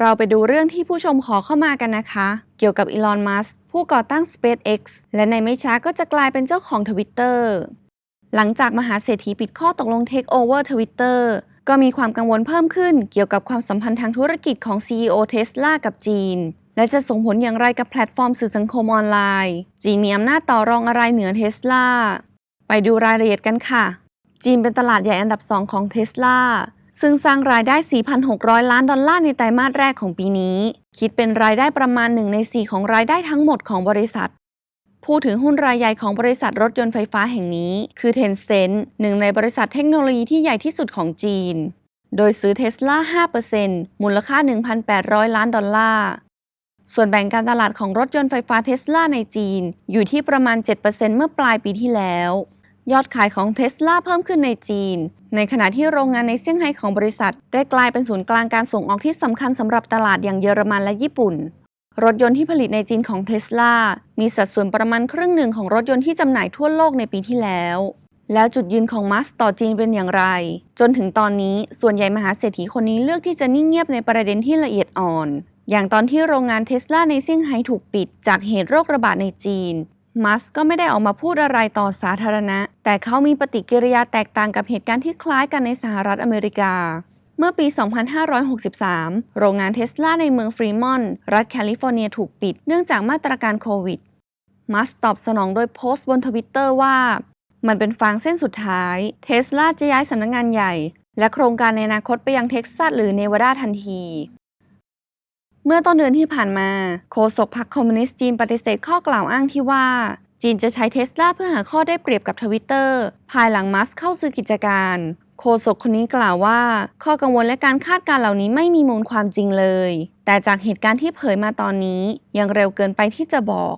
เราไปดูเรื่องที่ผู้ชมขอเข้ามากันนะคะ เกี่ยวกับอีลอน มัสผู้ก่อตั้ง SpaceX และในไม่ช้าก็จะกลายเป็นเจ้าของ Twitter หลังจากมหาเศรษฐีปิดข้อตกลง Take Over Twitter ก็มีความกังวลเพิ่มขึ้นเกี่ยวกับความสัมพันธ์ทางธุรกิจของ CEO Tesla กับจีน และจะส่งผลอย่างไรกับแพลตฟอร์มสื่อสังคมออนไลน์ จีนมีอำนาจต่อรองอะไรเหนือ Tesla ไปดูรายละเอียดกันค่ะ จีนเป็นตลาดใหญ่อันดับ2ของ Tesla ซึ่งสร้างรายได้ 4,600 ล้านดอลลาร์ในไตรมาสแรกของปีนี้ คิดเป็นรายได้ประมาณ 1 ใน 4 ของรายได้ทั้งหมดของบริษัท ผู้ถือหุ้นรายใหญ่ของบริษัทรถยนต์ไฟฟ้าแห่งนี้ คือ Tencent หนึ่งในบริษัทเทคโนโลยีที่ใหญ่ที่สุดของจีน โดยซื้อ Tesla 5%มูลค่า 1,800 ล้านดอลลาร์ ส่วนแบ่งการตลาดของรถยนต์ไฟฟ้าเทสลาในจีน อยู่ที่ประมาณ 7%เมื่อปลายปีที่แล้ว ยอดขายของเทสลาเพิ่มขึ้นในจีน ในขณะที่โรงงานในเซี่ยงไฮ้ของบริษัท ได้กลายเป็นศูนย์กลางการส่งออกที่สำคัญสำหรับตลาดอย่างเยอรมันและญี่ปุ่น รถยนต์ที่ผลิตในจีนของเทสลามีสัดส่วนประมาณครึ่งหนึ่งของรถยนต์ที่จำหน่ายทั่วโลกในปีที่แล้ว แล้วจุดยืนของมัสต่อจีนเป็นอย่างไร จนถึงตอนนี้ส่วนใหญ่มหาเศรษฐีคนนี้เลือกที่จะนิ่งเงียบในประเด็นที่ละเอียดอ่อนอย่างตอนที่โรงงานเทสลาในเซี่ยงไฮ้ถูกปิดจากเหตุโรคระบาดในจีน มัสก็ไม่ได้ออกมาพูดอะไรต่อสาธารณะ แต่เขามีปฏิกิริยาแตกต่างกับเหตุการณ์ที่คล้ายกันในสหรัฐอเมริกา เมื่อปี 2563 โรงงานเทสลาในเมืองฟรีมอนต์รัฐแคลิฟอร์เนียถูกปิดเนื่องจากมาตรการโควิด มัสตอบสนองโดยโพสต์บนทวิตเตอร์ว่า มันเป็นฟางเส้นสุดท้าย เทสลาจะย้ายสำนักงงานใหญ่ และโครงการในอนาคตไปยังเท็กซัสหรือเนวาดาทันที เมื่อต้นเดือนที่ผ่านมา โฆษกพรรคคอมมิวนิสต์จีนปฏิเสธข้อกล่าวอ้างที่ว่า จีนจะใช้เทสลาเพื่อหาข้อได้เปรียบกับทวิตเตอร์ภายหลังมัสเข้าซื้อกิจการโฆษกคนนี้กล่าวว่า ข้อกังวลและการคาดการเหล่านี้ไม่มีมูลความจริงเลย แต่จากเหตุการณ์ที่เผยมาตอนนี้ยังเร็วเกินไปที่จะบอก